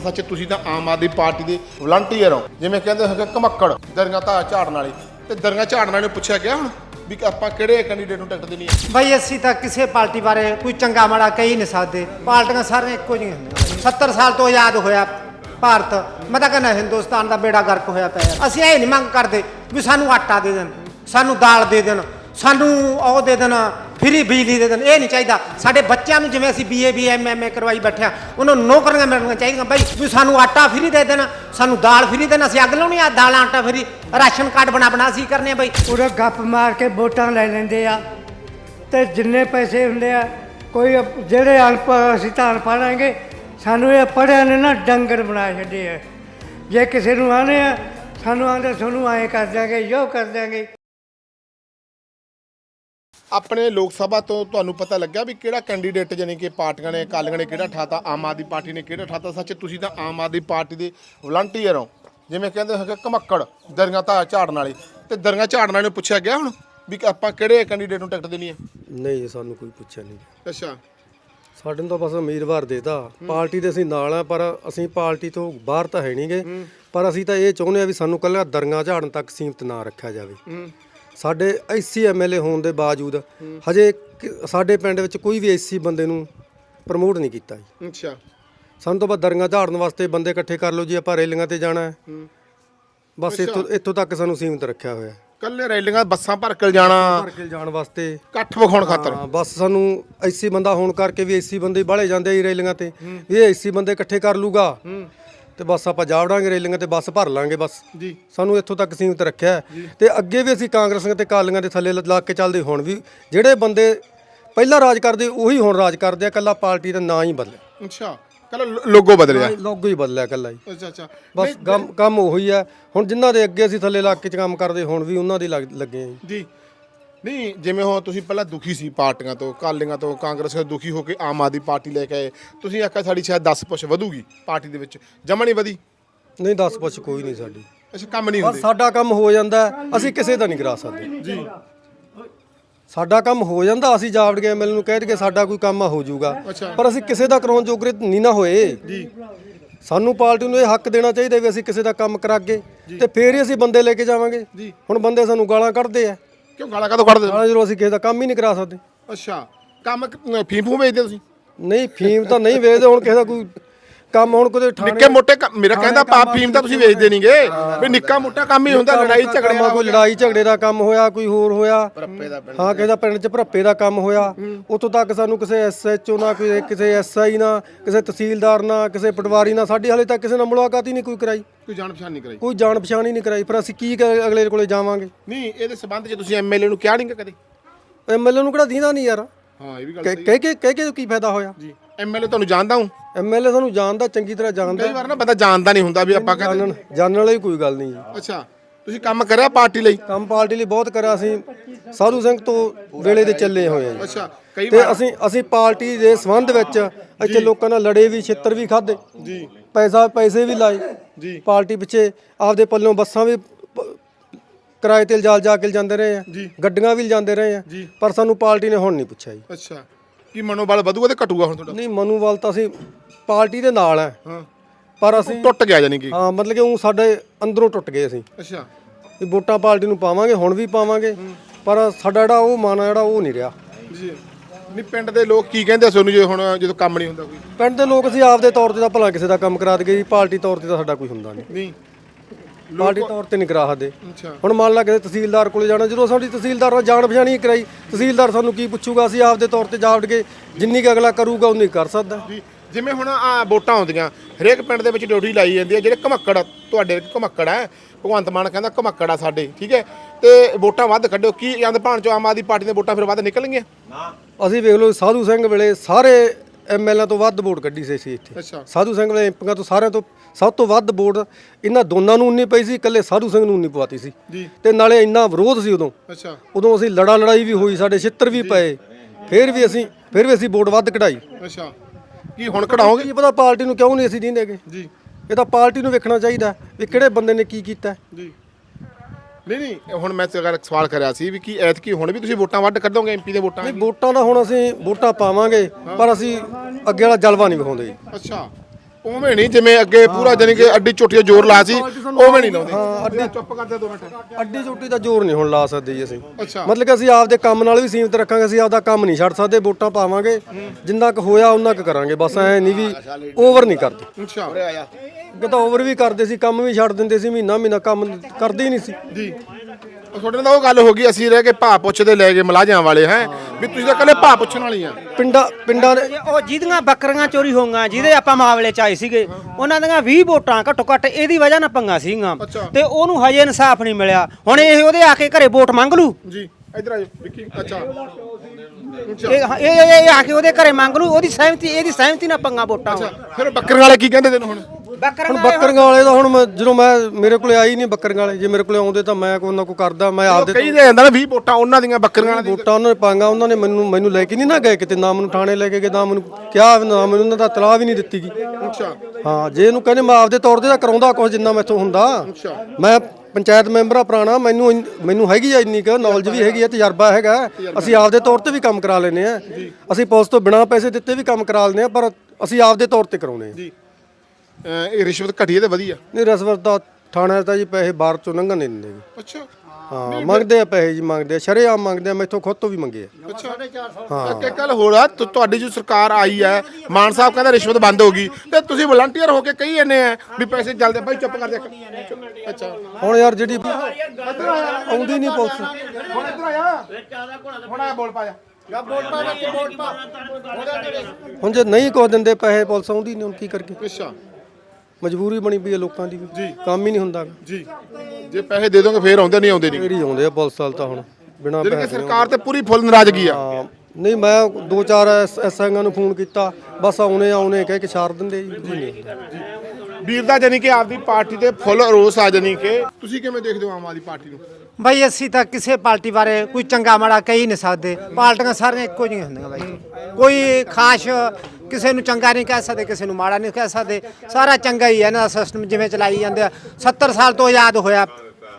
ਸੱਚ ਤੁਸੀਂ ਤਾਂ ਆਮ ਆਦਮੀ ਪਾਰਟੀ ਦੇ ਵਲੰਟੀਅਰ ਹੋ। ਜਿਵੇਂ ਕਹਿੰਦੇ ਹੈਗੇ ਕਮੱਕੜ ਦਰੀਆਂ ਤਾਂ ਝਾੜਨ ਵਾਲੇ। ਤੇ ਦਰੀਆਂ ਝਾੜਨ ਵਾਲੇ ਨੂੰ ਪੁੱਛਿਆ ਗਿਆ ਹੁਣ ਵੀ ਆਪਾਂ ਕਿਹੜੇ ਕੈਂਡੀਡੇਟ ਨੂੰ ਟਿਕਟ ਦੇਣੀ ਹੈ? ਬਈ, ਅਸੀਂ ਤਾਂ ਕਿਸੇ ਪਾਰਟੀ ਬਾਰੇ ਕੋਈ ਚੰਗਾ ਮਾੜਾ ਕਹਿ ਨਹੀਂ ਸਕਦੇ। ਪਾਰਟੀਆਂ ਸਾਰੀਆਂ ਇੱਕੋ ਜਿਹੀਆਂ ਹੁੰਦੀਆਂ। 70 ਸਾਲ ਤੋਂ ਆਜ਼ਾਦ ਹੋਇਆ ਭਾਰਤ। ਮੈਂ ਤਾਂ ਕਹਿੰਦਾ ਹਿੰਦੁਸਤਾਨ ਦਾ ਬੇੜਾ ਗਰਕ ਹੋਇਆ ਪਿਆ। ਅਸੀਂ ਇਹ ਨਹੀਂ ਮੰਗ ਕਰਦੇ ਵੀ ਸਾਨੂੰ ਆਟਾ ਦੇ ਦੇਣ, ਸਾਨੂੰ ਦਾਲ ਦੇ ਦੇਣ, ਸਾਨੂੰ ਉਹ ਦੇ ਦੇਣ। ਫਰੀ ਬਿਜਲੀ ਦੇ ਦੇਣ ਇਹ ਨਹੀਂ ਚਾਹੀਦਾ। ਸਾਡੇ ਬੱਚਿਆਂ ਨੂੰ ਜਿਵੇਂ ਅਸੀਂ B A B M M A ਕਰਵਾਈ ਬੈਠਿਆ ਉਹਨਾਂ ਨੂੰ ਨੌਕਰੀਆਂ ਮਿਲਣੀਆਂ ਚਾਹੀਦੀਆਂ। ਬਈ, ਵੀ ਸਾਨੂੰ ਆਟਾ ਫਰੀ ਦੇ ਦੇਣਾ, ਸਾਨੂੰ ਦਾਲ ਫਰੀ ਦੇਣਾ, ਅਸੀਂ ਅੱਗ ਲਾਉਣੀ ਆ, ਦਾਲਾਂ ਆਟਾ ਫਰੀ, ਰਾਸ਼ਨ ਕਾਰਡ ਬਣਾ ਬਣਾ ਅਸੀਂ ਕਰਨੇ ਆ ਬਈ। ਪੂਰਾ ਗੱਪ ਮਾਰ ਕੇ ਵੋਟਾਂ ਲੈ ਲੈਂਦੇ ਆ, ਤੇ ਜਿੰਨੇ ਪੈਸੇ ਹੁੰਦੇ ਆ, ਕੋਈ ਜਿਹੜੇ ਅਨਪੜ੍ਹ ਅਸੀਂ ਤਾਂ ਅਨਪੜ੍ਹ ਆਂਗੇ ਸਾਨੂੰ ਇਹ ਪੜ੍ਹਿਆ ਨੇ ਨਾ ਡੰਗਰ ਬਣਾ ਛੱਡੇ ਆ। ਜੇ ਕਿਸੇ ਨੂੰ ਆਨੇ ਆ, ਸਾਨੂੰ ਆਂਦੇ ਤੁਹਾਨੂੰ ਐਂ ਕਰ ਦਿਆਂਗੇ ਜੋ ਕਰ ਦਿਆਂਗੇ। ਆਪਣੇ ਲੋਕ ਸਭਾ ਤੋਂ ਤੁਹਾਨੂੰ ਪਤਾ ਲੱਗਿਆ ਵੀ ਕਿਹੜਾ ਕੈਂਡੀਡੇਟ ਜਾਨੀ ਕਿ ਪਾਰਟੀਆਂ ਨੇ ਅਕਾਲੀਆਂ ਨੇ ਕਿਹੜਾ ਠਾਤਾ? ਆਮ ਆਦਮੀ ਪਾਰਟੀ ਨੇ ਕਿਹੜਾ ਠਾਤਾ? ਸੱਚ ਤੁਸੀਂ ਤਾਂ ਆਮ ਆਦਮੀ ਪਾਰਟੀ ਦੇ ਵਲੰਟੀਅਰ ਹੋ। ਜਿਵੇਂ ਕਹਿੰਦੇ ਹੈਗੇ ਕਮੱਕੜ ਦਰੀਆਂ ਤਾਂ ਝਾੜਨ ਵਾਲੇ। ਤੇ ਦਰੀਆਂ ਝਾੜਨ ਵਾਲੇ ਨੂੰ ਪੁੱਛਿਆ ਗਿਆ ਹੁਣ ਵੀ ਆਪਾਂ ਕਿਹੜੇ ਕੈਂਡੀਡੇਟ ਨੂੰ ਟਿਕਟ ਦੇਣੀ ਹੈ? ਨਹੀਂ ਜੀ, ਸਾਨੂੰ ਕੋਈ ਪੁੱਛਿਆ ਨਹੀਂ। ਅੱਛਾ। ਸਾਡੇ ਨੂੰ ਤਾਂ ਬਸ ਉਮੀਦਵਾਰ ਦੇਤਾ। ਪਾਰਟੀ ਦੇ ਅਸੀਂ ਨਾਲ ਆ ਪਰ ਅਸੀਂ ਪਾਰਟੀ ਤੋਂ ਬਾਹਰ ਤਾਂ ਹੈ ਨਹੀਂਗੇ ਪਰ ਅਸੀਂ ਤਾਂ ਇਹ ਚਾਹੁੰਦੇ ਆ ਵੀ ਸਾਨੂੰ ਕੱਲਾ ਦਰੀਆਂ ਝਾੜਨ ਤੱਕ ਸੀਮਤ ਨਾ ਰੱਖਿਆ ਜਾਵੇ। ਸਾਡੇ ਐਸਸੀ ਐਮਐਲਏ ਹੋਣ ਦੇ ਬਾਵਜੂਦ ਹਜੇ ਕਿ- ਸਾਡੇ ਪਿੰਡ ਵਿੱਚ ਕੋਈ ਵੀ ਐਸਸੀ ਬੰਦੇ ਨੂੰ ਪ੍ਰਮੋਟ ਨਹੀਂ ਕੀਤਾ ਜੀ। ਅੱਛਾ। ਸਾਨੂੰ ਤਾਂ ਬਸ ਦਰੀਆਂ ਝਾੜਨ ਵਾਸਤੇ ਬੰਦੇ ਇਕੱਠੇ ਕਰ ਲਓ ਜੀ ਆਪਾਂ ਰੈਲੀਆਂ ਤੇ ਜਾਣਾ ਹੈ। ਹੂੰ। ਬਸ ਇੱਥੋਂ ਇੱਥੋਂ ਤੱਕ ਸਾਨੂੰ ਸੀਮਤ ਰੱਖਿਆ ਹੋਇਆ ਹੈ। ਕੱਲੇ ਰੈਲੀਆਂ ਬੱਸਾਂ ਭਰ ਕੇ ਜਾਣਾ। ਭਰ ਕੇ ਜਾਣ ਵਾਸਤੇ। ਇਕੱਠ ਵਿਖਾਉਣ ਖਾਤਰ। ਹਾਂ ਬਸ ਸਾਨੂੰ ਐਸੀ ਬੰਦਾ ਹੋਣ ਕਰਕੇ ਵੀ ਐਸੀ ਬੰਦੇ ਬਾਲੇ ਜਾਂਦੇ ਆ ਜੀ ਰੇਲੀਆਂ ਤੇ। ਵੀ ਇਹ ਐਸੀ ਬੰਦੇ ਇਕੱਠੇ ਕਰ ਲੂਗਾ ਤੇ ਬਸ ਆਪਾਂ ਜਾਵੜਾਂਗੇ ਰੇਲੀਆਂ ਤੇ ਬੱਸ ਭਰ ਲਾਂਗੇ ਬਸ। ਜੀ। ਸਾਨੂੰ ਇੱਥੋਂ ਤੱਕ ਸੀਮਤ ਰੱਖਿਆ ਹੈ। ਤੇ ਅੱਗੇ ਵੀ ਅਸੀਂ ਕਾਂਗਰਸੀਆਂ ਤੇ ਕਾਲੀਆਂ ਦੇ ਥੱਲੇ ਲਾ ਕੇ ਚੱਲਦੇ ਹੁਣ ਵੀ ਜਿਹੜੇ ਬੰਦੇ ਪਹਿਲਾਂ ਰਾਜ ਕਰਦੇ ਉਹੀ ਹੁਣ ਰਾਜ ਕਰਦੇ ਆ ਕੱਲਾ ਪਾਰਟੀ ਦਾ ਨਾਂ ਹੀ ਬਦਲਿਆ। ਅੱਛਾ ਕੱਲ ਲੋਗੋ ਬਦਲਿਆ। ਲੋਗੋ ਹੀ ਬਦਲਿਆ ਕੱਲਾ ਹੀ। ਅੱਛਾ ਅੱਛਾ। ਬਸ ਕੰਮ ਕੰਮ ਉਹੀ ਆ ਹੁਣ ਜਿਨ੍ਹਾਂ ਦੇ ਅੱਗੇ ਅਸੀਂ ਥੱਲੇ ਇਲਾਕੇ 'ਚ ਕੰਮ ਕਰਦੇ ਹੁਣ ਵੀ ਉਹਨਾਂ ਦੇ ਲੱਗ- ਲੱਗੇ ਆ ਜੀ। ਜੀ। ਨਹੀਂ ਜਿਵੇਂ ਹੁਣ ਤੁਸੀਂ ਪਹਿਲਾਂ ਦੁਖੀ ਸੀ ਪਾਰਟੀਆਂ ਤੋਂ ਕਾਲੀਆਂ ਤੋਂ ਕਾਂਗਰਸ ਤੋਂ ਦੁਖੀ ਹੋ ਕੇ ਆਮ ਆਦਮੀ ਪਾਰਟੀ ਲੈ ਕੇ ਆਏ। ਤੁਸੀਂ ਆਖਿਆ ਸਾਡੀ ਸ਼ਾਇਦ 10 ਪੁਸ਼ ਵਧੂਗੀ ਪਾਰਟੀ ਦੇ ਵਿੱਚ। ਜਮਾ ਨਹੀਂ ਵਧੀ? ਨਹੀਂ ਦੱਸ ਪੁੱਛ ਕੋਈ ਨਹੀਂ ਸਾਡੀ। ਅੱਛਾ ਕੰਮ ਨਹੀਂ ਬਸ ਹੁੰਦੇ। ਸਾਡਾ ਕੰਮ ਹੋ ਜਾਂਦਾ ਹੈ, ਅਸੀਂ ਕਿਸੇ ਦਾ ਨਹੀਂ ਕਰਾ ਸਕਦੇ। ਜੀ। ਸਾਡਾ ਕੰਮ ਹੋ ਜਾਂਦਾ ਅਸੀਂ ਜਾਵੜ ਕੇ ਐਮਐਲ ਨੂੰ ਕਹਿ ਦਈਏ ਸਾਡਾ ਕੋਈ ਕੰਮ ਹੋ ਜਾਊਗਾ। ਅੱਛਾ। ਪਰ ਅਸੀਂ ਕਿਸੇ ਦਾ ਕਰਾਉਣ ਜੋਗਰੇ ਨਹੀਂ ਨਾ ਹੋਏ। ਜੀ। ਸਾਨੂੰ ਪਾਰਟੀ ਨੂੰ ਇਹ ਹੱਕ ਦੇਣਾ ਚਾਹੀਦਾ ਵੀ ਅਸੀਂ ਕਿਸੇ ਦਾ ਕੰਮ ਕਰਾਗੇ ਤੇ ਫੇਰ ਹੀ ਅਸੀਂ ਬੰਦੇ ਲੈ ਕੇ ਜਾਵਾਂਗੇ। ਜੀ। ਹੁਣ ਬੰਦੇ ਸਾਨੂੰ ਗਾਲਾਂ ਕੱਢਦੇ ਆ। ਕਿਉਂ ਗਾਲਾਂ ਕਦੋਂ ਕੱਢਦੇ ਹੋ? ਜਦੋਂ ਅਸੀਂ ਕਿਸੇ ਦਾ ਕੰਮ ਹੀ ਨਹੀਂ ਕਰਾ ਸਕਦੇ ਅੱਛਾ ਕੰਮ ਫੀਮ ਫੂ ਵੇਚਦੇ ਤੁਸੀਂ ਨਹੀਂ ਫੀਮ ਤਾਂ ਨਹੀਂ ਵੇਚਦੇ ਹੁਣ ਕਿਸੇ ਦਾ ਕੋਈ ਕੰਮ ਹੁਣ ਕੋਈ ਥਾਣੇ ਨਿੱਕੇ ਮੋਟੇ ਕੰਮ- ਮੇਰਾ ਕਹਿੰਦਾ ਪਾਪ ਫੀਮ ਤਾਂ ਤੁਸੀਂ ਵੇਚਦੇ ਨਹੀਂਗੇ। ਵੀ ਨਿੱਕਾ ਮੋਟਾ ਕੰਮ ਹੀ ਹੁੰਦਾ ਲੜਾਈ ਝਗੜੇ ਆ, ਕੋਈ ਲੜਾਈ ਝਗੜੇ ਦਾ ਕੰਮ ਹੋਇਆ ਕੋਈ ਹੋਰ ਹੋਇਆ। ਦਾ ਹਾਂ ਕਿਸੇ ਦਾ ਪਿੰਡ 'ਚ ਭਰੱਪੇ ਦਾ ਕੰਮ ਹੋਇਆ। ਉੱਥੋਂ ਤੱਕ ਸਾਨੂੰ ਕਿਸੇ ਐਸਐਚਓ ਨਾਲ ਕਿਸੇ ਕਿਸੇ ਐਸਆਈ ਨਾਲ ਕਿਸੇ ਤਹਿਸੀਲਦਾਰ ਨਾਲ ਕਿਸੇ ਪਟਵਾਰੀ ਨਾਲ ਸਾਡੀ ਹਾਲੇ ਤੱਕ ਕਿਸੇ ਨਾਲ ਮੁਲਾਕਾਤ ਹੀ ਨਹੀਂ ਕੋਈ ਕਰਾਈ। ਕੋਈ ਜਾਣ ਪਛਾਣ ਨਹੀਂ ਕਰਾਈ। ਕੋਈ ਜਾਣ ਪਛਾਣ ਹੀ ਨਹੀਂ ਕਰਾਈ। ਫਿਰ ਅਸੀਂ ਕੀ ਕ- ਅਗਲੇ ਕੋਲੇ ਜਾਵਾਂਗੇ? ਨਹੀਂ ਇਹਦੇ ਸਬੰਧ 'ਚ ਤੁਸੀਂ ਐਮਐਲਏ ਨੂੰ ਕਿਹਾ ਨਹੀਂਗਾ ਕਦੇ? ਐਮਐਲਏ ਨੂੰ ਕਿਹੜਾ ਦੀਦਾ ਨਹੀਂ ਯਾਰ। ਹਾਂ ਇਹ ਵੀ ਗੱਲ ਕਹਿ ਕਹਿ ਕੇ ਕਹਿ ਕੇ ਕੀ ਫਾਇਦਾ ਹੋਇਆ? ਜੀ। ਐਮਐਲਏ ਤੁਹਾਨੂੰ ਜਾਣਦਾ ਹੂੰ? ਐਮਐਲਏ ਸਾਨੂੰ ਜਾਣਦਾ ਚੰਗੀ ਤਰ੍ਹਾਂ ਜਾਣਦਾ। ਕਈ ਵਾਰ ਨਾ ਬੰਦਾ ਜਾਣਦਾ ਨਹੀਂ ਹੁੰਦਾ ਵੀ ਆਪਾਂ ਕਹਿੰਦੇ ਜਾਣਨ ਜਾਣਨ ਵਾਲੀ ਕੋਈ ਗੱਲ ਨਹੀਂ। ਜੀ ਅੱਛਾ ਤੁਸੀਂ ਕੰਮ ਕਰਿਆ ਪਾਰਟੀ ਲਈ? ਕੰਮ ਪਾਰਟੀ ਲਈ ਬਹੁਤ ਕਰਿਆ ਅਸੀਂ ਸਾਧੂ ਸਿੰਘ ਤੋਂ ਵੇਲੇ ਦੇ ਚੱਲੇ ਹੋਏ ਆ ਜੀ। ਅੱਛਾ ਕਈ ਤੇ ਅਸੀਂ ਅਸੀਂ ਪਾਰਟੀ ਦੇ ਸੰਬੰਧ ਵਿੱਚ ਇੱਥੇ ਲੋਕਾਂ ਨਾਲ ਲੜੇ ਵੀ ਛਿੱਤਰ ਵੀ ਖਾਦੇ ਜੀ। ਪੈਸਾ ਪੈਸੇ ਵੀ ਲਾਏ। ਜੀ। ਪਾਰਟੀ ਪਿੱਛੇ ਆਪਦੇ ਪੱਲੋਂ ਬੱਸਾਂ ਵੀ ਪ- ਕਿਰਾਏ ਤੇ ਜਾ ਜਾ ਕੇ ਜਾਂਦੇ ਰਹੇ ਆ। ਜੀ। ਗੱਡੀਆਂ ਵੀ ਜਾਂਦੇ ਰਹੇ ਆ। ਜੀ। ਪਰ ਸਾਨੂੰ ਪਾਰਟੀ ਨੇ ਹੁਣ ਨਹੀਂ ਪੁੱਛਿਆ ਜੀ। ਅੱਛਾ। ਕੀ ਮਨੋਬਲ ਵਧੂਗਾ ਤੇ ਘਟੂਗਾ ਹੁਣ ਤੁਹਾਡਾ? ਨਹੀਂ ਮਨੂਵਾਲ ਤਾਂ ਅਸੀਂ ਪਾਰਟੀ ਦੇ ਨਾਲ ਹਾਂ। ਪਰ ਅਸੀਂ ਟੁੱਟ ਗਿਆ ਜਾਨੀ ਕਿ? ਹਾਂ ਮਤਲਬ ਕਿ ਉਹ ਸਾਡੇ ਅੰਦਰੋਂ ਟੁੱਟ ਗਏ ਅਸੀਂ। ਅੱਛਾ। ਵੀ ਵੋਟਾਂ ਪਾਰਟੀ ਨੂੰ ਪਾਵਾਂਗੇ ਹੁਣ ਵੀ ਪਾਵਾਂਗੇ। ਪਰ ਸਾਡਾ ਜਿਹੜਾ ਉਹ ਮਨ ਆ ਜਿਹੜਾ ਉਹ ਨਹੀਂ ਰਿਹਾ। ਜੀ। ਨਹੀਂ ਪਿੰਡ ਦੇ ਲੋਕ ਕੀ ਕਹਿੰਦੇ ਤੁਹਾਨੂੰ ਜੇ ਹੁਣ ਜਦੋਂ ਕੰਮ ਨਹੀਂ ਹੁੰਦਾ ਕੋਈ? ਪਿੰਡ ਦੇ ਲੋਕ ਅਸੀਂ ਆਪਦੇ ਤੌਰ ਤੇ ਤਾਂ ਭਲਾ ਕਿਸੇ ਦਾ ਕੰਮ ਕਰਾ ਦਈਏ ਜੀ ਪਾਰਟੀ ਤੌਰ ਤੇ ਤਾਂ ਸਾਡਾ ਕੋਈ ਹੁੰਦਾ ਨਹੀਂ। ਨਹੀਂ। ਪਾਰਟੀ ਤੌਰ ਤੇ ਨਹੀਂ ਕਰਾ ਸਕਦੇ ਅੱਛਾ। ਹੁਣ ਮੰਨ ਲਾ ਕਿਸੇ ਤਹਿਸੀਲਦਾਰ ਕੋਲੇ ਜਾਣਾ ਜਦੋਂ ਸਾਡੀ ਤਹਿਸੀਲਦਾਰ ਨਾਲ ਜਾਣ ਪਛਾਣ ਕਰਾਈ ਤਹਿਸੀਲਦਾਰ ਸਾਨੂੰ ਕੀ ਪੁੱਛੂਗਾ? ਅਸੀਂ ਆਪਦੇ ਤੌਰ ਤੇ ਜਾਵੜ ਕੇ ਜਿੰਨੀ ਕੁ ਅਗਲਾ ਕਰੂਗਾ ਉਨੀ ਕਰ ਸਕਦਾ। ਜੀ ਜਿਵੇਂ ਹੁਣ ਆ ਵੋਟਾਂ ਆਉਂਦੀਆਂ ਹਰੇਕ ਪਿੰਡ ਦੇ ਵਿੱਚ ਡਿਊਟੀ ਲਾਈ ਜਾਂਦੀ ਹੈ ਜਿਹੜੇ ਘਮੱਕੜ ਤੁਹਾਡੇ ਘਮੱਕੜ ਹੈ ਭਗਵੰਤ ਮਾਨ ਕਹਿੰਦਾ ਘਮੱਕੜ ਆ ਸਾਡੇ ਠੀਕ ਹੈ? ਤੇ ਵੋਟਾਂ ਵੱਧ ਕੱਢੋ ਕੀ ਜੰਦ ਭਾਣ ਚੋਂ ਆਮ ਆਦਮੀ ਪਾਰਟੀ ਦੇ ਵੋਟਾਂ ਫਿਰ ਵੱਧ ਨਿਕਲਣਗੀਆਂ? ਅਸੀਂ ਵੇਖ ਲਓ ਸਾਧੂ ਸਿੰਘ ਵੇਲੇ ਸਾਰੇ ਐਮਐਲਏ ਤੋਂ ਵੱਧ ਵੋਟ ਕੱਢੀ ਸੀ ਅਸੀਂ ਇੱਥੇ। ਅੱਛਾ। ਸਾਧੂ ਸਿੰਘ ਵੇਲੇ ਐਮਪੀਆਂ ਤੋਂ ਸਾਰਿਆਂ ਤੋਂ ਸਭ ਤੋਂ ਵੱਧ ਵੋਟ ਇਹਨਾਂ ਦੋਨਾਂ ਨੂੰ ਉਨੀ ਪਈ ਸੀ ਇਕੱਲੇ ਸਾਧੂ ਸਿੰਘ ਨੂੰ ਉਨੀ ਪਵਾਤੀ ਸੀ। ਜੀ। ਤੇ ਨਾਲੇ ਇੰਨਾ ਵਿਰੋਧ ਸੀ ਉਦੋਂ। ਅੱਛਾ। ਉਦੋਂ ਅਸੀਂ ਲੜਾ ਲੜਾਈ ਵੀ ਹੋਈ ਸਾਡੇ ਛਿੱਤਰ ਵੀ ਪਏ। ਫਿਰ ਵੀ ਅਸੀਂ ਫਿਰ ਵੀ ਅਸੀਂ ਵੋਟ ਵੱਧ ਕਢਾਈ। ਅੱਛਾ। ਕੀ ਹੁਣ ਕਢਾਓਗੇ? ਕੀ ਪਤਾ ਪਾਰਟੀ ਨੂੰ ਕਿਉਂ ਨਹੀਂ ਅਸੀਂ ਦਿੰਦੇਗੇ ਜੀ। ਇਹ ਤਾਂ ਪਾਰਟੀ ਨੂੰ ਵੇਖਣਾ ਚਾਹੀਦਾ ਵੀ ਕਿਹੜੇ ਬੰਦੇ ਨੇ ਕੀ ਕੀਤਾ। ਜੀ। ਨਹੀਂ ਨਹੀਂ ਇਹ ਹੁਣ ਮੈਂ ਅਗਰ ਸਵਾਲ ਕਰਿਆ ਸੀ ਵੀ ਕੀ ਐਤਕੀ ਹੁਣ ਵੀ ਤੁਸੀਂ ਵੋਟਾਂ ਵੱਧ ਕੱਢੋਗੇ ਐਮਪੀ ਦੇ ਵੋਟਾਂ ਨਹੀਂ ਵੋਟਾਂ ਦਾ ਹੁਣ ਅਸੀਂ ਵੋਟਾਂ ਪਾਵਾਂਗੇ ਪਰ ਅਸੀਂ ਅੱਗੇ ਵਾਲਾ ਜਲਵਾ ਨਹੀਂ ਵਿਖਾਉਂਦੇ। ਅੱਛਾ। ਉਵੇਂ ਨਹੀਂ ਜਿਵੇਂ ਅੱਗੇ ਪੂਰਾ ਜਾਨੀ ਕਿ ਅੱਡੀ ਚੋਟੀ ਜ਼ੋਰ ਲਾ ਸੀ ਉਵੇਂ ਨਹੀਂ ਲਾਉਂਦੇ। ਹਾਂ ਅੱਡੀ ਚੁੱਪ ਕਰਦੇ ਦੋ ਮਿੰਟ। ਅੱਡੀ ਚੋਟੀ ਦਾ ਜ਼ੋਰ ਨਹੀਂ ਹੁਣ ਲਾ ਸਕਦੇ ਜੀ ਅਸੀਂ। ਅੱਛਾ। ਮਤਲਬ ਕਿ ਅਸੀਂ ਆਪਦੇ ਕੰਮ ਨਾਲ ਵੀ ਸੀਮਿਤ ਰੱਖਾਂਗੇ ਅਸੀਂ ਆਪਦਾ ਕੰਮ ਨਹੀਂ ਛੱਡ ਸਕਦੇ ਵੋਟਾਂ ਪਾਵਾਂਗੇ। ਜਿੰਨਾ ਕੁ ਹੋਇਆ ਉਹਨਾਂ ਕੁ ਕਰਾਂਗੇ। ਬਸ ਐ ਨਹੀਂ ਵੀ ਓਵਰ ਨਹੀਂ ਕਰਦੇ। ਅੱਛਾ। ਅੱਗੇ ਤਾਂ ਓਵਰ ਵੀ ਕਰਦੇ ਸੀ ਕੰਮ ਵੀ ਛੱਡ ਦਿੰਦੇ ਸੀ ਮਹੀਨਾ ਮਹੀਨਾ ਕੰਮ ਕਰਦੇ ਹੀ ਨਹੀਂ ਸੀ। ਜੀ। ਤੁਹਾਡੇ ਨਾਲ ਉਹ ਗੱਲ ਹੋ ਗਈ ਅਸੀਂ ਰਹਿ ਕੇ ਭਾ ਪੁੱਛਦੇ ਲੈ ਗਏ ਮਲਾਜਾਂ ਵਾਲੇ ਹੈ ਵੀ ਤੁਸੀਂ ਤਾਂ ਕੱਲੇ ਭਾ ਪੁੱਛਣ ਵਾਲੀ ਆ ਪਿੰਡਾਂ ਪਿੰਡਾਂ ਦੇ ਉਹ ਜਿਹਦੀਆਂ ਬੱਕਰੀਆਂ ਚੋਰੀ ਹੋਈਆਂ ਜਿਹਦੇ ਆਪਾਂ ਮਾਮਲੇ ਚ ਆਏ ਸੀਗੇ ਉਹਨਾਂ ਦੀਆਂ 20 ਵੋਟਾਂ ਘੱਟੋ ਘੱਟ ਇਹਦੀ ਵਜ੍ਹਾ ਨਾਲ ਪੰਗਾ ਅੱਛਾ। ਤੇ ਉਹਨੂੰ ਹਜੇ ਇਨਸਾਫ ਨਹੀਂ ਮਿਲਿਆ। ਹੁਣ ਇਹ ਉਹਦੇ ਆ ਕੇ ਘਰੇ ਵੋਟ ਮੰਗ ਲੂ। ਜੀ ਇਧਰ ਆ ਵਿੱਕੀ ਅੱਛਾ। ਇਹ ਇਹ ਇਹ- ਇਹ ਆ ਕੇ ਉਹਦੇ ਘਰੇ ਮੰਗ ਲੂ ਉਹਦੀ ਸਹਿਮਤੀ ਇਹਦੀ ਸਹਿਮਤੀ ਨਾਲ ਪੰਗਾ ਵੋਟਾਂ ਹੋਣ। ਫਿਰ ਬੱਕਰੀਆਂ ਵਾਲੇ ਕੀ ਕਹਿੰਦੇ ਤੈਨੂੰ ਹੁਣ? ਹੁਣ ਬੱਕਰੀਆਂ ਬੱਕਰੀਆਂ ਵਾਲੇ ਦਾ ਹੁਣ ਮੈਂ ਜਦੋਂ ਮੈਂ ਮੇਰੇ ਕੋਲੇ ਆਈ ਨਹੀਂ ਬੱਕਰੀਆਂ ਵਾਲੇ ਜੇ ਮੇਰੇ ਕੋਲੇ ਆਉਂਦੇ ਤਾਂ ਮੈਂ ਕੋਈ ਨਾ ਕੋਈ ਕਰਦਾ ਮੈਂ ਆਪਦੇ ਕਈ ਦੇ ਜਾਂਦਾ ਨਾ 20 ਵੋਟਾਂ ਉਹਨਾਂ ਦੀਆਂ ਬੱਕਰੀਆਂ ਵਾਲੇ ਵੋਟਾਂ ਉਹਨਾਂ ਨੇ ਪਾਂਗਾ ਉਹਨਾਂ ਨੇ ਮੈਨੂੰ ਮੈਨੂੰ ਲੈ ਕੇ ਨਹੀਂ ਨਾ ਗਏ ਕਿਤੇ ਨਾ ਮੈਨੂੰ ਥਾਣੇ ਲੈ ਕੇ ਗਏ ਨਾ ਮੈਨੂੰ ਕਿਹਾ ਨਾ ਮੈਨੂੰ ਉਹਨਾਂ ਦਾ ਤਲਾਹ ਵੀ ਨਹੀਂ ਦਿੱਤੀ ਗਈ। ਅੱਛਾ। ਹਾਂ ਜੇ ਇਹਨੂੰ ਕਹਿੰਦੇ ਮੈਂ ਆਪਦੇ ਤੌਰ ਤੇ ਤਾਂ ਕਰਾਉਂਦਾ ਕੁਝ ਜਿੰਨਾ ਮੈਥੋਂ ਹੁੰਦਾ। ਮੈਂ ਪੰਚਾਇਤ ਮੈਂਬਰ ਆ ਪੁਰਾਣਾ ਮੈਨੂੰ ਇੰਨ- ਮੈਨੂੰ ਹੈਗੀ ਆ ਇੰਨੀ ਕੁ ਨੌਲੇਜ ਵੀ ਹੈਗੀ ਆ ਤਜਰਬਾ ਹੈਗਾ। ਅਸੀਂ ਆਪਦੇ ਤੌਰ ਤੇ ਵੀ ਕੰਮ ਕਰਾ ਲੈਨੇ ਆ। ਅਸੀਂ ਪੁਲਿਸ ਤੋਂ ਬਿਨਾਂ ਪੈਸੇ ਦਿੱਤੇ ਵੀ ਕੰਮ ਕਰਾ ਲੈਨੇ ਆ ਪਰ ਅਸੀਂ ਆਪਦੇ ਤੌਰ ਤੇ ਕਰਾਉਨੇ ਆ। ਜੀ। ਅਹ ਇਹ ਰਿਸ਼ਵਤ ਘਟੀ ਹੈ ਤੇ ਵਧੀਆ? ਨਹੀਂ ਰਸਵਰ ਦਾ ਥਾਣੇ ਦਾ ਜੀ ਪੈਸੇ ਬਾਹਰ ਚੋਂ ਲੰਘਣ ਨਹੀਂ ਦਿੰਦੇ ਜੀ। ਅੱਛਾ। ਹਾਂ ਮੰਗਦੇ ਆ ਪੈਸੇ ਜੀ ਮੰਗਦੇ ਆ। ਸ਼ਰੇਆਮ ਮੰਗਦੇ ਆ ਮੈਥੋਂ ਖੁਦ ਤੋਂ ਵੀ ਮੰਗੇ ਆ। ਅੱਛਾ। ਹਾਂ। ਇੱਕ ਗੱਲ ਹੋਰ ਆ ਤੁ- ਤੁਹਾਡੀ ਜੋ ਸਰਕਾਰ ਆਈ ਹੈ ਮਾਨ ਸਾਹਿਬ ਕਹਿੰਦਾ ਰਿਸ਼ਵਤ ਬੰਦ ਹੋ ਗਈ ਤੇ ਤੁਸੀਂ ਵਲੰਟੀਅਰ ਹੋ ਕੇ ਕਹੀ ਜਾਂਦੇ ਆ ਵੀ ਪੈਸੇ ਜਲਦੇ ਬਾਈ ਚੁੱਪ ਕਰ ਜਾ ਅੱਛਾ। ਹੁਣ ਯਾਰ ਜਿਹੜੀ ਆਉਂਦੀ ਨਹੀਂ ਪੁਲਿਸ। ਹੁਣ ਇੱਧਰ ਆਇਆ ਹੁਣ ਆ ਬੋਲ ਪਾਇਆ। ਹੁਣ ਜੇ ਨਹੀਂ ਕੁਛ ਦਿੰਦੇ ਪੈਸੇ ਪੁਲਿਸ ਆਉਂਦੀ ਨਹੀਂ ਹੁਣ ਕੀ ਕਰਕੇ ਅੱਛਾ। ਮਜਬੂਰੀ ਬਣੀ ਪਈ ਹੈ ਲੋਕਾਂ ਦੀ। ਵੀ ਕੰਮ ਹੀ ਨਹੀਂ ਹੁੰਦਾ। ਜੀ। ਜੇ ਪੈਸੇ ਦੇ ਦੋਗੇ ਫੇਰ ਆਉਂਦੇ ਨਹੀਂ ਆਉਂਦੇ ਨਹੀਂ। ਹੀ ਆਉਂਦੇ ਆ ਪੁਲਿਸ ਵਾਲ ਤਾਂ ਹੁਣ ਬਿਨਾਂ ਜਿਹੜੀ ਕਿ ਪੈਸੇ ਸਰਕਾਰ ਤੇ ਪੂਰੀ ਫੁੱਲ ਨਾਰਾਜ਼ਗੀ ਆ। ਹਾਂ। ਨਹੀਂ ਮੈਂ ਦੋ ਚਾਰ ਐਸਆਈਆਂ ਨੂੰ ਫੋਨ ਕੀਤਾ ਬਸ ਆਉਣੇ ਆਉਣੇ ਕਹਿ ਕੇ ਛਾੜ ਦਿੰਦੇ ਜੀ। ਨਹੀਂ ਹੁੰਦਾ। ਵੀਰ ਦਾ ਜਾਨੀ ਕਿ ਆਪਦੀ ਪਾਰਟੀ ਤੇ ਫੁੱਲ ਰੋਸ ਆ ਜਾਨੀ ਕਿ। ਤੁਸੀਂ ਕਿਵੇਂ ਦੇਖਦੇ ਹੋ ਆਮ ਆਦਮੀ ਪਾਰਟੀ ਨੂੰ? ਬਈ ਅਸੀਂ ਤਾਂ ਕਿਸੇ ਪਾਰਟੀ ਬਾਰੇ ਕੋਈ ਚੰਗਾ ਮਾੜਾ ਕਹਿ ਨਹੀਂ ਸਕਦੇ। ਪਾਰਟੀਆਂ ਸਾਰੀਆਂ ਇੱਕੋ ਜਿਹੀਆਂ ਹੁੰਦੀਆਂ ਬਾਈ। ਕੋਈ ਖਾਸ ਕਿਸੇ ਨੂੰ ਚੰਗਾ ਨਹੀਂ ਕਹਿ ਸਕਦੇ ਕਿਸੇ ਨੂੰ ਮਾੜਾ ਨਹੀਂ ਕਹਿ ਸਕਦੇ। ਸਾਰਾ ਚੰਗਾ ਹੀ ਹੈ ਨਾ ਸਿਸਟਮ ਜਿਵੇਂ ਚਲਾਈ ਜਾਂਦੇ ਆ। 70 ਸਾਲ ਤੋਂ ਆਜ਼ਾਦ ਹੋਇਆ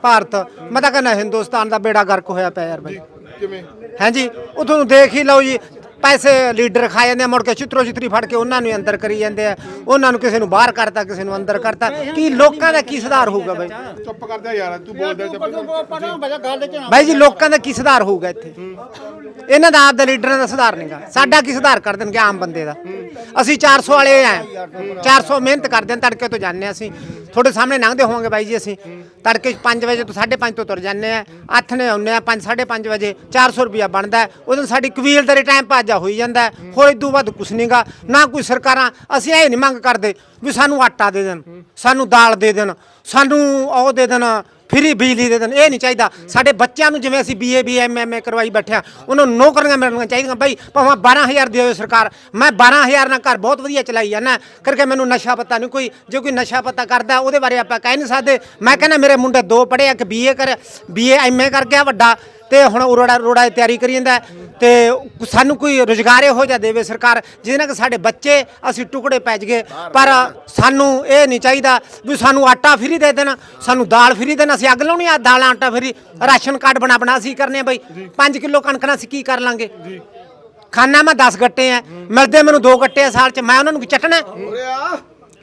ਭਾਰਤ। ਮੈਂ ਤਾਂ ਕਹਿੰਦਾ ਹਿੰਦੁਸਤਾਨ ਦਾ ਬੇੜਾ ਗਰਕ ਹੋਇਆ ਪਿਆ ਯਾਰ ਬਾਈ। ਕਿਵੇਂ? ਹਾਂਜੀ ਉਹ ਤੁਹਾਨੂੰ ਦੇਖ ਹੀ ਲਓ ਜੀ ਪੈਸੇ ਲੀਡਰ ਖਾ ਜਾਂਦੇ ਆ ਮੁੜ ਕੇ ਚਿੱਤਰੋ ਚਿੱਤਰੀ ਫੜ ਕੇ ਉਹਨਾਂ ਨੂੰ ਹੀ ਅੰਦਰ ਕਰੀ ਜਾਂਦੇ ਆ। ਉਹਨਾਂ ਨੂੰ ਕਿਸੇ ਨੂੰ ਬਾਹਰ ਕਰਤਾ ਕਿਸੇ ਨੂੰ ਅੰਦਰ ਕਰਤਾ। ਕੀ ਲੋਕਾਂ ਦਾ ਕੀ ਸੁਧਾਰ ਹੋਊਗਾ ਬਾਈ? ਚੁੱਪ ਕਰ ਜਾ ਯਾਰ ਤੂੰ ਬੋਲਦਾ ਚੁੱਪ ਬਾਈ ਜੀ ਲੋਕਾਂ ਦਾ ਕੀ ਸੁਧਾਰ ਹੋਊਗਾ ਇੱਥੇ? ਇਹਨਾਂ ਦਾ ਆਪਦਾ ਲੀਡਰਾਂ ਦਾ ਸੁਧਾਰ ਨਹੀਂਗਾ ਸਾਡਾ ਕੀ ਸੁਧਾਰ ਕਰ ਦੇਣਗੇ ਆਮ ਬੰਦੇ ਦਾ? ਅਸੀਂ 400 ਵਾਲੇ ਆ। 400 ਮਿਹਨਤ ਕਰਦੇ ਹਾਂ ਤੜਕੇ ਤੋਂ ਜਾਂਦੇ ਹਾਂ ਅਸੀਂ। ਤੁਹਾਡੇ ਸਾਹਮਣੇ ਲੰਘਦੇ ਹੋਵਾਂਗੇ ਬਾਈ ਜੀ ਅਸੀਂ। ਤੜਕੇ 5 ਵਜੇ ਤੋਂ 5:30 ਤੋਂ ਤੁਰ ਜਾਂਦੇ ਆ। ਨੇ ਆਉਂਦੇ ਆ 5 5:30 ਵਜੇ। 400 ਰੁਪਿਆ ਬਣਦਾ। ਹੈ। ਉਦੋਂ ਸਾਡੀ ਕਬੀਲਦਾਰੀ ਟਾਈਮ ਭਾਜਾ ਹੋਈ ਜਾਂਦਾ ਹੈ। ਹੋਰ ਇਦੋਂ ਵੱਧ ਕੁਛ ਨਹੀਂਗਾ ਨਾ ਕੋਈ ਸਰਕਾਰਾਂ, ਅਸੀਂ ਇਹ ਨਹੀਂ ਮੰਗ ਕਰਦੇ ਵੀ ਸਾਨੂੰ ਆਟਾ ਦੇ ਦੇਣ, ਸਾਨੂੰ ਦਾਲ ਦੇ ਦੇਣ, ਸਾਨੂੰ ਉਹ ਦੇ ਦੇਣ, ਫਰੀ ਬਿਜਲੀ ਦੇ ਦੇਣ, ਇਹ ਨਹੀਂ ਚਾਹੀਦਾ। ਸਾਡੇ ਬੱਚਿਆਂ ਨੂੰ ਜਿਵੇਂ ਅਸੀਂ ਬੀਏ ਬੀ ਐਮਐਮਏ ਕਰਵਾਈ ਬੈਠਿਆ ਉਹਨਾਂ ਨੂੰ ਨੌਕਰੀਆਂ ਮਿਲਣੀਆਂ ਚਾਹੀਦੀਆਂ। ਬਈ ਭਾਵੇਂ 12000 ਦਿਓ ਸਰਕਾਰ, ਮੈਂ 12000 ਨਾਲ ਘਰ ਬਹੁਤ ਵਧੀਆ ਚਲਾਈ ਜਾਂਦਾ ਕਰਕੇ ਮੈਨੂੰ ਨਸ਼ਾ ਪਤਾ ਨਹੀਂ ਕੋਈ, ਜੇ ਕੋਈ ਨਸ਼ਾ ਪਤਾ ਕਰਦਾ ਉਹਦੇ ਬਾਰੇ ਆਪਾਂ ਕਹਿ ਨਹੀਂ ਸਕਦੇ। ਮੈਂ ਕਹਿੰਦਾ ਮੇਰੇ ਮੁੰਡੇ ਦੋ ਪੜ੍ਹੇ ਆ ਕਿ ਬੀਏ ਕਰ ਬੀਏ ਐਮਏ ਕਰ ਗਿਆ ਵੱਡਾ। ਤੇ ਹੁਣ ਉਰੋੜਾ ਰੋੜਾ ਦੀ ਤਿਆਰੀ ਕਰੀ ਜਾਂਦਾ ਹੈ। ਤੇ ਸਾਨੂੰ ਕੋਈ ਰੁਜ਼ਗਾਰ ਇਹੋ ਜਿਹਾ ਦੇਵੇ ਸਰਕਾਰ ਜਿਹਦੇ ਨਾਲ ਕਿ ਸਾਡੇ ਬੱਚੇ ਅਸੀਂ ਟੁਕੜੇ ਪੈ ਜਗੇ ਪਰ ਸਾਨੂੰ ਇਹ ਨਹੀਂ ਚਾਹੀਦਾ ਵੀ ਸਾਨੂੰ ਆਟਾ ਫਰੀ ਦੇ ਦੇਣ ਸਾਨੂੰ ਦਾਲ ਫਰੀ ਦੇਣ। ਅਸੀਂ ਅੱਗ ਲਾਉਣੀ ਆ ਦਾਲ ਆਟਾ ਫਰੀ ਰਾਸ਼ਨ ਕਾਰਡ ਬਣਾ ਬਣਾ ਅਸੀਂ ਕਰਨੇ ਆ ਬਈ। 5 ਕਿਲੋ ਕਣਕ ਨਾਲ ਅਸੀਂ ਕੀ ਕਰ ਲਾਂਗੇ? ਖਾਣਾ ਮੈਂ 10 ਗੱਟੇ ਆ। ਮਿਲਦੇ ਮੈਨੂੰ 2 ਗੱਟੇ ਆ ਸਾਲ ਚ। ਮੈਂ ਉਹਨਾਂ ਨੂੰ ਕੀ ਚੱਟਣਾ?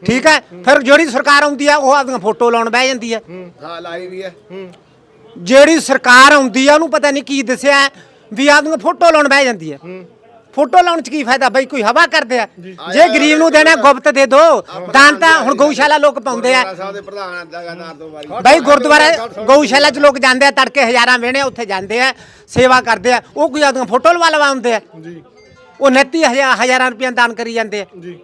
ਠੀਕ ਹੈ। ਫਿਰ ਜਿਹੜੀ ਸਰਕਾਰ ਆਉਂਦੀ ਆ ਉਹ ਆਪਦੀਆਂ ਫੋਟੋ ਲਾਉਣ ਬਹਿ ਜਾਂਦੀ ਹੈ। ਹਾਂ। ਲਾਈ ਵੀ ਹੈ। ਜਿਹੜੀ ਸਰਕਾਰ ਆਉਂਦੀ ਆ ਉਹਨੂੰ ਪਤਾ ਨਹੀਂ ਕੀ ਦੱਸਿਆ ਵੀ ਆਦਮੀ ਫੋਟੋ ਲਾਉਣ ਬਹਿ ਜਾਂਦੀ ਹੈ। ਫੋਟੋ ਲਾਉਣ ਚ ਕੀ ਫਾਇਦਾ ਬਈ ਕੋਈ ਹਵਾ ਕਰਦੇ ਆ। ਜੇ। ਗਰੀਬ ਨੂੰ ਦੇਣਾ ਗੁਪਤ ਦੇ ਦੋ। ਦਾਨ ਤਾਂ ਹੁਣ ਗਊਸ਼ਾਲਾ ਲੋਕ ਪਾਉਂਦੇ ਆ। ਸਾਹਿਬ ਦੇ ਪ੍ਰਧਾਨ ਜਗਨਨਾਥ ਤੋਂ ਵਾਰੀ। ਬਈ ਗੁਰਦੁਆਰੇ ਗਊਸ਼ਾਲਾ ਚ ਲੋਕ ਜਾਂਦੇ ਆ ਤੜਕੇ ਹਜ਼ਾਰਾਂ ਵੇਣੇ ਉੱਥੇ ਜਾਂਦੇ ਆ ਸੇਵਾ ਕਰਦੇ ਆ। ਉਹ ਕੋਈ ਆਦਮੀ ਫੋਟੋ ਲਵਾ ਲਵਾਉਂਦੇ ਆ। ਜੀ। ਉਹ 29 ਹਜ਼ਾਰ ਹਜ਼ਾਰਾਂ ਰੁਪਏ ਦਾਨ ਕਰੀ ਜਾਂਦੇ ਆ। ਜੀ।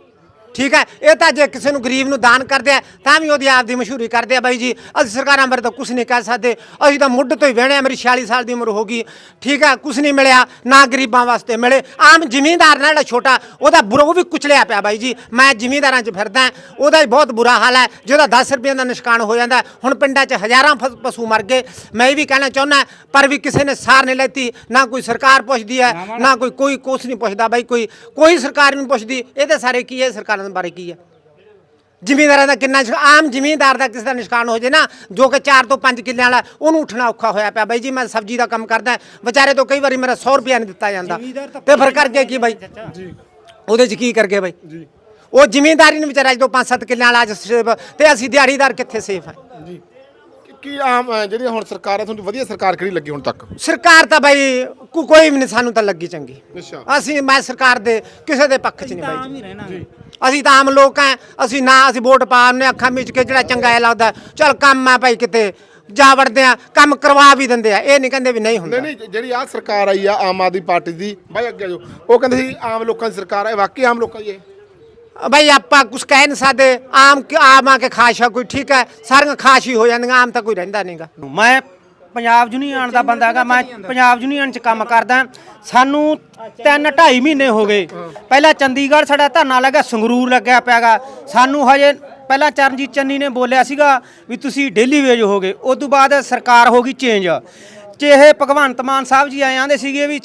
ਠੀਕ ਹੈ? ਇਹ ਤਾਂ ਜੇ ਕਿਸੇ ਨੂੰ ਗਰੀਬ ਨੂੰ ਦਾਨ ਕਰਦੇ ਆ, ਤਾਂ ਵੀ ਉਹਦੀ ਆਪ ਦੀ ਮਸ਼ਹੂਰੀ ਕਰਦੇ ਆ ਬਾਈ ਜੀ। ਅਸੀਂ ਸਰਕਾਰਾਂ ਬਾਰੇ ਤਾਂ ਕੁਝ ਨਹੀਂ ਕਹਿ ਸਕਦੇ। ਅਸੀਂ ਤਾਂ ਮੁੱਢ ਤੋਂ ਹੀ ਵੇਣੇ ਆ, ਮੇਰੀ 46 ਸਾਲ ਦੀ ਉਮਰ ਹੋ ਗਈ। ਠੀਕ ਹੈ? ਕੁਝ ਨਹੀਂ ਮਿਲਿਆ, ਨਾ ਗਰੀਬਾਂ ਵਾਸਤੇ ਮਿਲੇ। ਆਮ ਜ਼ਿਮੀਂਦਾਰ ਨਾਲ ਜਿਹੜਾ ਛੋਟਾ, ਉਹਦਾ ਬੁਰਾ, ਉਹ ਵੀ ਕੁਚਲਿਆ ਪਿਆ ਬਾਈ ਜੀ। ਮੈਂ ਜ਼ਿਮੀਂਦਾਰਾਂ 'ਚ ਫਿਰਦਾ ਉਹਦਾ ਹੀ ਬਹੁਤ ਬੁਰਾ ਹਾਲ ਹੈ। ਜਿਹਦਾ 10 ਰੁਪਏ ਦਾ ਨਿਸ਼ਕਾਨ ਹੋ ਜਾਂਦਾ ਹੁਣ ਪਿੰਡਾਂ 'ਚ ਹਜ਼ਾਰਾਂ ਫਸ- ਪਸ਼ੂ ਮਰ ਗਏ। ਮੈਂ ਇਹ ਵੀ ਕਹਿਣਾ ਚਾਹੁੰਦਾ ਪਰ ਵੀ ਕਿਸੇ ਨੇ ਸਾਰ ਨਹੀਂ ਲੈਤੀ। ਨਾ ਕੋਈ ਸਰਕਾਰ ਪੁੱਛਦੀ ਹੈ, ਨਾ ਕੋਈ ਕੋਈ ਕੁਛ ਨਹੀਂ ਪੁੱਛਦਾ ਬਾਈ, ਕੋਈ ਕੋਈ ਸਰਕਾਰ ਨਹੀਂ ਪੁੱਛਦੀ। ਇਹਦੇ ਸਾਰੇ ਕੀ ਹੈ? ਸਰਕਾਰ ਦੇ ਬਾਰੇ ਕੀ ਹੈ ਜ਼ਿਮੀਂਦਾਰਾਂ ਦਾ ਕਿੰਨਾ ਆਮ ਜ਼ਿਮੀਂਦਾਰ ਦਾ ਕਿਸੇ ਦਾ ਨਿਸ਼ਕਾਨ ਹੋ ਜੇ ਨਾ ਜੋ ਕਿ 4 ਤੋਂ 5 ਕਿੱਲਿਆਂ ਵਾਲਾ ਉਹਨੂੰ ਉੱਠਣਾ ਔਖਾ ਹੋਇਆ ਪਿਆ। ਬਾਈ ਜੀ ਮੈਂ ਸਬਜ਼ੀ ਦਾ ਕੰਮ ਕਰਦਾ ਵਿਚਾਰੇ ਤੋਂ ਕਈ ਵਾਰੀ ਮੇਰਾ 100 ਰੁਪਿਆ ਨਹੀਂ ਦਿੱਤਾ ਜਾਂਦਾ। ਤੇ ਫਿਰ ਕਰਕੇ ਕੀ ਬਾਈ? ਜੀ। ਉਹਦੇ 'ਚ ਕੀ ਕਰਗੇ ਬਾਈ? ਜੀ। ਉਹ ਜ਼ਿਮੀਂਦਾਰੀ ਨੂੰ ਵਿਚਾਰਾ ਜਦੋਂ 5-7 ਕਿੱਲਿਆਂ ਵਾਲਾ ਅੱਜ ਤੇ ਅਸੀਂ ਦਿਹਾੜੀਦਾਰ ਕਿੱਥੇ ਸੇਫ ਹੈ ਜੀ। ਕੀ ਆਮ ਜਿਹੜੀ ਹੁਣ ਸਰਕਾਰ ਹੈ ਤੁਹਾਨੂੰ ਵਧੀਆ ਸਰਕਾਰ ਕਿਹੜੀ ਲੱਗੀ ਹੁਣ ਤੱਕ? ਸਰਕਾਰ ਤਾਂ ਬਈ ਕੋਈ ਵੀ ਨਹੀਂ ਸਾਨੂੰ ਤਾਂ ਲੱਗੀ ਚੰਗੀ। ਅੱਛਾ। ਅਸੀਂ ਮੈਂ ਸਰਕਾਰ ਦੇ ਕਿਸੇ ਦੇ ਪੱਖ 'ਚ ਨਹੀਂ ਬਾਈ ਜੀ। ਅਸੀਂ ਤਾਂ ਆਮ ਲੋਕ ਆ ਅਸੀਂ ਨਾ ਅਸੀਂ ਵੋਟ ਪਾਉਂਦੇ ਅੱਖਾਂ ਮੀਚ ਕੇ ਜਿਹੜਾ ਚੰਗਾ ਹੈ ਲੱਗਦਾ। ਚਲ ਕੰਮ ਆ ਭਾਈ ਕਿਤੇ ਜਾ ਵੜਦੇ ਆ ਕੰਮ ਕਰਵਾ ਵੀ ਦਿੰਦੇ ਆ। ਇਹ ਨਹੀਂ ਕਹਿੰਦੇ ਵੀ ਨਹੀਂ ਹੁੰਦਾ। ਨਹੀਂ ਨਹੀਂ ਜਿਹੜੀ ਆ ਸਰਕਾਰ ਆਈ ਆ ਆਮ ਆਦਮੀ ਪਾਰਟੀ ਦੀ ਬਾਈ ਅੱਗੇ ਜੋ ਉਹ ਕਹਿੰਦੇ ਸੀ ਆਮ ਲੋਕਾਂ ਦੀ ਸਰਕਾਰ ਹੈ ਵਾਕਈ ਆਮ ਲੋਕਾਂ ਦੀ ਹੈ ਬਈ ਆਪਾਂ ਕੁਝ ਕਹਿ ਨਹੀਂ ਸਕਦੇ। ਆਮ ਆਮ ਆ ਕੇ ਖਾਸ਼ਾ ਕੋਈ ਠੀਕ ਹੈ ਸਾਰੀਆਂ ਖਾਸ਼ ਹੀ ਹੋ ਜਾਂਦੀਆਂ ਆਮ ਤਾਂ ਕੋਈ ਰਹਿੰਦਾ ਨਹੀਂਗਾ ਮੈਂ ਪੰਜਾਬ ਯੂਨੀਅਨ ਦਾ ਬੰਦਾ ਹੈਗਾ ਮੈਂ ਪੰਜਾਬ ਯੂਨੀਅਨ 'ਚ ਕੰਮ ਕਰਦਾ। ਸਾਨੂੰ 3 2.5 ਮਹੀਨੇ ਹੋ ਗਏ। ਪਹਿਲਾਂ ਚੰਡੀਗੜ੍ਹ ਸਾਡਾ ਧਰਨਾ ਲੱਗਾ ਸੰਗਰੂਰ ਲੱਗਿਆ ਪਿਆਗਾ। ਸਾਨੂੰ ਹਜੇ ਪਹਿਲਾਂ ਚਰਨਜੀਤ ਚੰਨੀ ਨੇ ਬੋਲਿਆ ਸੀਗਾ ਵੀ ਤੁਸੀਂ ਡੇਲੀ ਵੇਜ ਹੋਗੇ ਉਸ ਤੋਂ ਬਾਅਦ ਸਰਕਾਰ ਹੋ ਗਈ ਚੇਂਜ। ਤੇ ਇਹ ਭਗਵੰਤ ਮਾਨ ਸਾਹਿਬ ਜੀ ਆਏ ਆਂਦੇ ਸੀਗੇ ਵੀ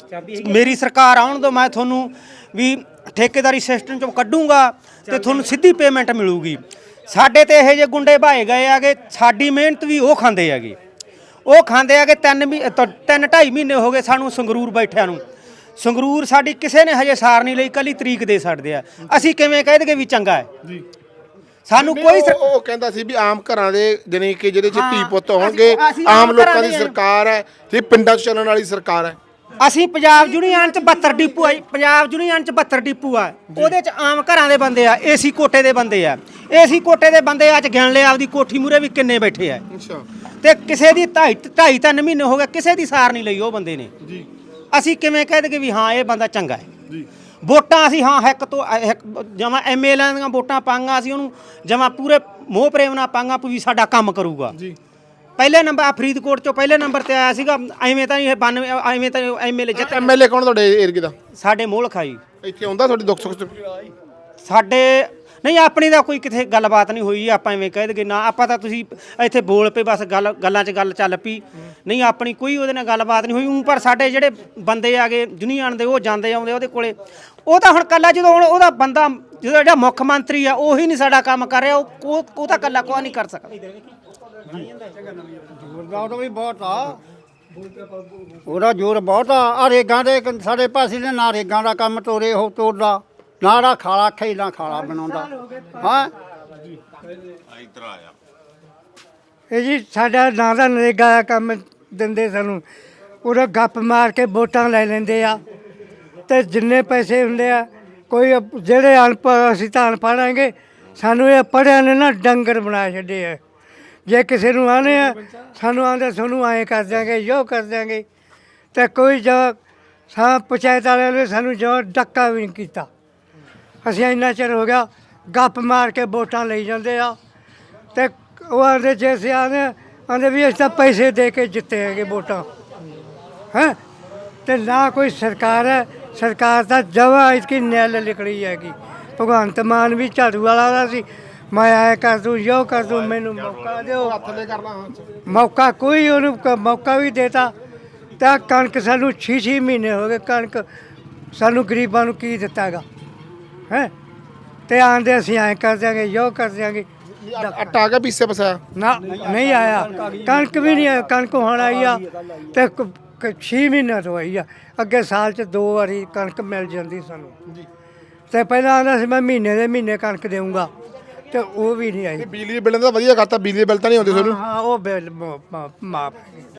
ਮੇਰੀ ਸਰਕਾਰ ਆਉਣ ਤੋਂ ਮੈਂ ਤੁਹਾਨੂੰ ਵੀ ਠੇਕੇਦਾਰੀ ਸਿਸਟਮ ਚੋਂ ਕੱਢੂੰਗਾ ਤੇ ਤੁਹਾਨੂੰ ਸਿੱਧੀ ਪੇਮੈਂਟ ਮਿਲੂਗੀ। ਸਾਡੇ ਤੇ ਇਹ ਜੇ ਗੁੰਡੇ ਭਾਏ ਗਏ ਆਗੇ ਸਾਡੀ ਮਿਹਨਤ ਵੀ ਉਹ ਖਾਂਦੇ ਆਗੇ ਉਹ ਖਾਂਦੇ ਆ ਕਿ ਤਿੰਨ ਮਹੀ- ਤ- ਤਿੰਨ ਢਾਈ ਮਹੀਨੇ ਹੋ ਗਏ ਸਾਨੂੰ ਸੰਗਰੂਰ ਬੈਠਿਆਂ ਨੂੰ। ਸੰਗਰੂਰ ਸਾਡੀ ਕਿਸੇ ਨੇ ਹਜੇ ਸਾਰ ਨਹੀਂ ਲਈ ਕੱਲੀ ਤਰੀਕ ਦੇ ਛੱਡਦੇ ਆ। ਅਸੀਂ ਕਿਵੇਂ ਕਹਿ ਦਈਏ ਵੀ ਚੰਗਾ ਹੈ? ਜੀ। ਸਾਨੂੰ ਕੋਈ ਉਹ- ਕਹਿੰਦਾ ਸੀ ਵੀ ਆਮ ਘਰਾਂ ਦੇ ਜਾਣੀ ਕਿ ਜਿਹਦੇ ਚ ਧੀ ਪੁੱਤ ਹੋਣਗੇ ਆਮ ਲੋਕਾਂ ਦੀ ਸਰਕਾਰ ਹੈ ਤੇ ਪਿੰਡਾਂ 'ਚ ਚੱਲਣ ਵਾਲੀ ਸਰਕਾਰ ਹੈ। ਅਸੀਂ ਪੰਜਾਬ ਯੂਨੀਅਨ ਚ 72 ਡਿਪੂ ਆ ਜੀ, ਪੰਜਾਬ ਯੂਨੀਅਨ ਚ 72 ਡਿਪੂ ਆ। ਉਹਦੇ ਚ ਆਮ ਘਰਾਂ ਦੇ ਬੰਦੇ ਆ ਏਸੀ ਕੋਟੇ ਦੇ ਬੰਦੇ ਆ। ਏਸੀ ਕੋਟੇ ਦੇ ਬੰਦੇ ਅੱਜ ਗਿਣ ਲਿਆ ਆਪਦੀ ਕੋਠੀ ਮੂਰੇ ਵੀ ਕਿੰਨੇ ਬੈਠੇ ਆ। ਅੱਛਾ। ਤੇ ਕਿਸੇ ਦੀ ਢਾਈ ਢਾਈ ਤਿੰਨ ਮਹੀਨੇ ਹੋ ਗਏ ਕਿਸੇ ਦੀ ਸਾਰ ਨਹੀਂ ਲਈ ਉਹ ਬੰਦੇ ਨੇ। ਜੀ। ਅਸੀਂ ਕਿਵੇਂ ਕਹਿ ਦਈਏ ਵੀ ਹਾਂ ਇਹ ਬੰਦਾ ਚੰਗਾ ਹੈ। ਜੀ। ਵੋਟਾਂ ਅਸੀਂ ਹਾਂ ਇੱਕ ਤੋਂ ਜਮਾ ਐਮਐਲਏ ਦੀਆਂ ਵੋਟਾਂ ਪਾਂਗਾ ਅਸੀਂ ਉਹਨੂੰ ਜਮਾ ਪੂਰੇ ਮੋਹ ਪ੍ਰੇਮ ਨਾਲ ਪਾਂਗਾ ਵੀ ਸਾਡਾ ਕੰਮ ਕਰੂਗਾ। ਜੀ। ਪਹਿਲੇ ਨੰਬਰ ਆ ਫਰੀਦਕੋਟ ਚੋਂ ਪਹਿਲੇ ਨੰਬਰ ਤੇ ਆਇਆ ਸੀਗਾ ਐਵੇਂ ਤਾਂ ਨਹੀਂ ਇਹ 92 ਐਵੇਂ ਤਾਂ ਐਮਐਲਏ ਜਿੱਤ ਐਮਐਲਏ ਕੌਣ ਤੁਹਾਡੇ ਏਰੀਏ ਦਾ? ਸਾਡੇ ਮੋਹਲ ਖਾਈ ਇੱਥੇ ਆਉਂਦਾ ਤੁਹਾਡੀ ਦੁੱਖ ਸੁੱਖ ਚ? ਸਾਡੇ ਨਹੀਂ, ਆਪਣੀ ਦਾ ਕੋਈ ਕਿਥੇ ਗੱਲਬਾਤ ਨਹੀਂ ਹੋਈ, ਆਪਾਂ ਐਵੇਂ ਕਹਿ ਦਗੇ ਨਾ ਆਪਾਂ ਤਾਂ ਤੁਸੀਂ ਇੱਥੇ ਬੋਲ ਪਏ, ਬਸ ਗੱਲ, ਗੱਲਾਂ 'ਚ ਗੱਲ ਚੱਲ ਪਈ। ਨਹੀਂ, ਆਪਣੀ ਕੋਈ ਉਹਦੇ ਨਾਲ ਗੱਲਬਾਤ ਨਹੀਂ ਹੋਈ ਊਂ ਪਰ ਸਾਡੇ ਜਿਹੜੇ ਬੰਦੇ ਆ ਗਏ ਯੂਨੀਅਨ ਦੇ, ਉਹ ਜਾਂਦੇ ਆਉਂਦੇ ਉਹਦੇ ਕੋਲੇ। ਉਹ ਤਾਂ ਹੁਣ ਕੱਲਾ ਜਦੋਂ ਹੁਣ ਉਹਦਾ ਬੰਦਾ, ਜਦੋਂ ਜਿਹੜਾ ਮੁੱਖ ਮੰਤਰੀ ਆ, ਉਹੀ ਨਹੀਂ ਸਾਡਾ ਕੰਮ ਕਰ ਰਿਹਾ, ਉਹ ਉਹ- ਤਾਂ ਕੱਲਾ ਕੋਈ ਨਹੀਂ ਕਰ ਸਕਦਾ। ਜ਼ੋਰ ਵੀ ਬਹੁਤ ਆ। ਉਹਦਾ ਜ਼ੋਰ ਬਹੁਤ ਆ। ਆ ਰੇਗਾਂ ਦੇ ਸਾਡੇ ਪਾਸੇ ਨੇ ਨਾ ਰੇਗਾਂ ਦਾ ਕੰਮ ਤੋਰੇ, ਉਹ ਤੋਰਦਾ। ਨਾ ਖਾਲਾ ਖੈਲਾ ਖਾਲਾ ਬਣਾਉਂਦਾ। ਹਾਂ? ਇਹ ਜੀ ਸਾਡਾ ਨਾਂ ਦਾ ਨਰੇਗਾ ਦਾ ਕੰਮ ਦਿੰਦੇ ਸਾਨੂੰ। ਉਹਦਾ ਗੱਪ ਮਾਰ ਕੇ ਵੋਟਾਂ ਲੈ ਲੈਂਦੇ ਆ। ਤੇ ਜਿੰਨੇ ਪੈਸੇ ਹੁੰਦੇ ਆ, ਕੋਈ ਅਪ- ਜਿਹੜੇ ਅਨਪੜ੍ਹ ਅਸੀਂ ਤਾਂ ਅਨਪੜ੍ਹ ਆਂਗੇ। ਸਾਨੂੰ ਇਹ ਪੜ੍ਹਿਆ ਨੇ ਨਾ ਡੰਗਰ ਬਣਾ ਛੱਡੇ ਆ। ਜੇ ਕਿਸੇ ਨੂੰ ਆਨੇ ਆ, ਸਾਨੂੰ ਆਂਦੇ ਤੁਹਾਨੂੰ ਐਂ ਕਰ ਦਿਆਂਗੇ ਜੋ ਕਰ ਦਿਆਂਗੇ। ਤੇ ਕੋਈ ਜੋ ਸਾ ਪੰਚਾਇਤ ਵਾਲਿਆਂ ਨੇ ਸਾਨੂੰ ਜੋ ਡੱਕਾ ਵੀ ਨਹੀਂ ਕੀਤਾ। ਅਸੀਂ ਇੰਨਾ ਚਿਰ ਹੋ ਗਿਆ ਗੱਪ ਮਾਰ ਕੇ ਵੋਟਾਂ ਲਈ ਜਾਂਦੇ ਆ। ਤੇ ਉਹ ਆਂਦੇ ਜੈਸੇ ਆਂਦੇ ਆਂਦੇ ਵੀ ਅਸੀਂ ਤਾਂ ਪੈਸੇ ਦੇ ਕੇ ਜਿੱਤੇ ਹੈਗੇ ਵੋਟਾਂ। ਹੈ? ਤੇ ਨਾ ਕੋਈ ਸਰਕਾਰ ਹੈ, ਸਰਕਾਰ ਤਾਂ ਜਵਾ ਇਸकी ਨੈਲ ਲਿਖੜੀ ਹੈਗੀ। ਭਗਵੰਤ ਮਾਨ ਵੀ ਝਾੜੂ ਵਾਲਾ ਦਾ ਸੀ। ਮੈਂ ਆਇਆ ਕਰ ਦੂੰ, ਯੋ ਕਰ ਦੂੰ, ਮੈਨੂੰ ਮੌਕਾ ਦਿਓ। ਥੱਲੇ ਮੌਕਾ ਕੋਈ ਉਹਨੂੰ ਕ- ਮੌਕਾ ਵੀ ਦੇਤਾ। ਤਾਂ ਕਣਕ ਸਾਨੂੰ 6-6 ਮਹੀਨੇ ਹੋ ਗਏ, ਕਣਕ ਸਾਨੂੰ ਗਰੀਬਾਂ ਨੂੰ ਕੀ ਦਿੱਤਾਗਾ ਹੈ? ਤੇ ਆਂਦੇ ਅਸੀਂ ਐਂ ਕਰ ਦਿਆਂਗੇ ਯੋ ਕਰ ਦਿਆਂਗੇ। ਆਟਾ ਆ ਗਿਆ ਪੀਸੇ ਪਸਾਇਆ ਨਾ ਨਹੀਂ ਆਇਆ। ਕਣਕ ਵੀ ਨਹੀਂ ਆਇਆ ਕਣਕ ਹੁਣ ਆਈ ਆ ਤੇ 6 ਮਹੀਨੇ ਤੋਂ ਆਈ ਆ। ਅੱਗੇ ਸਾਲ ਚ ਦੋ ਵਾਰੀ ਕਣਕ ਮਿਲ ਜਾਂਦੀ ਸਾਨੂੰ। ਤੇ ਪਹਿਲਾਂ ਆਂਦਾ ਸੀ ਮੈਂ ਮਹੀਨੇ ਦੇ ਮਹੀਨੇ ਕਣਕ ਦੇਊਂਗਾ। ਤੇ ਉਹ ਵੀ ਨਹੀਂ ਆਈ। ਬਿਜਲੀ ਬਿੱਲ ਦਾ ਵਧੀਆ ਕਰਤਾ ਬਿਜਲੀ ਬਿੱਲ ਤਾਂ ਨਹੀਂ ਆਉਂਦੇ ਤੁਹਾਨੂੰ? ਹਾਂ ਉਹ ਬਿੱਲ ਮਾਫ।